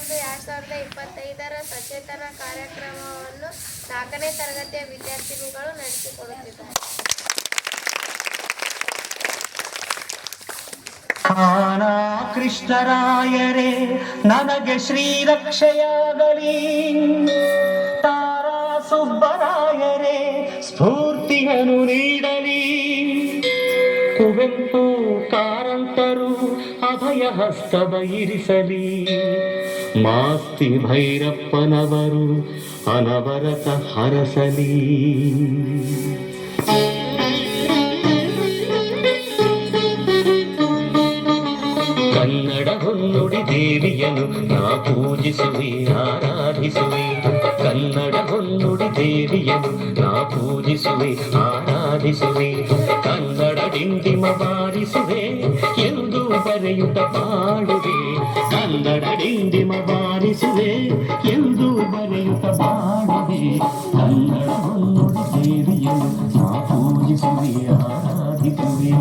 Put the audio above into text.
ಒಂದು ಎರಡು ಸಾವಿರದ ಇಪ್ಪತ್ತೈದರ ಸಚೇತನ ಕಾರ್ಯಕ್ರಮವನ್ನು ನಾಲ್ಕನೇ ತರಗತಿಯ ವಿದ್ಯಾರ್ಥಿನಿಗಳು ನಡೆಸಿಕೊಡುತ್ತಿದ್ದಾರೆ. ಕೃಷ್ಣರಾಯರೇ, ನನಗೆ ಶ್ರೀರಕ್ಷೆಯಾಗಲಿ ತಾರಾ ಸುಬ್ಬರಾಯರೇ, ಸ್ಫೂರ್ತಿಯನ್ನು ನೀಡಲಿ. ಕುವೆಂಪು ಕಾರಂತರು ಅಭಯ ಹಸ್ತದ ಇರಿಸಲಿ. ಮಾಸ್ತಿ ಭೈರಪ್ಪನವರು ಅನವರತ ಹರಸಲಿ ಕನ್ನಡ ಹೊನ್ನುಡಿ ದೇವಿಯನು ನಾ ಪೂಜಿಸುವೆ ಆರಾಧಿಸುವೆ ಕನ್ನಡ ಹೊನ್ನುಡಿ ದೇವಿಯನು ನಾ ಪೂಜಿಸುವೆ ಆರಾಧಿಸುವೆ ಕನ್ನಡ ಡಿಂಡಿಮ ಬಾರಿಸುವೆ ನಡೆಯುತ್ತ ಬಾಳುವೆ ಕನ್ನಡಡಿಂದಿಮ ಬಾರಿಸುವೆ ಎಂದು ಬರೆಯುತ್ತ ಬಾಳುವೆ ಕನ್ನಡವನ್ನು ಸೇರಿಯಲು ಪೂಜಿಸುವೆ ಆರಾಧಿಸುವೆ